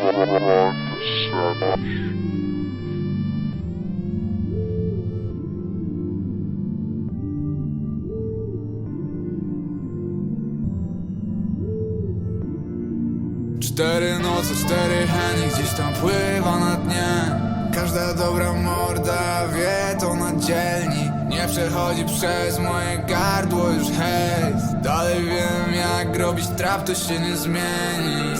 Cztery noce, cztery heny gdzieś tam pływa na dnie. Każda dobra morda wie to na dzielni Nie przechodzi przez moje gardło już hejs Dalej wiem jak robić trap to się nie zmieni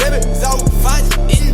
Baby, so fine.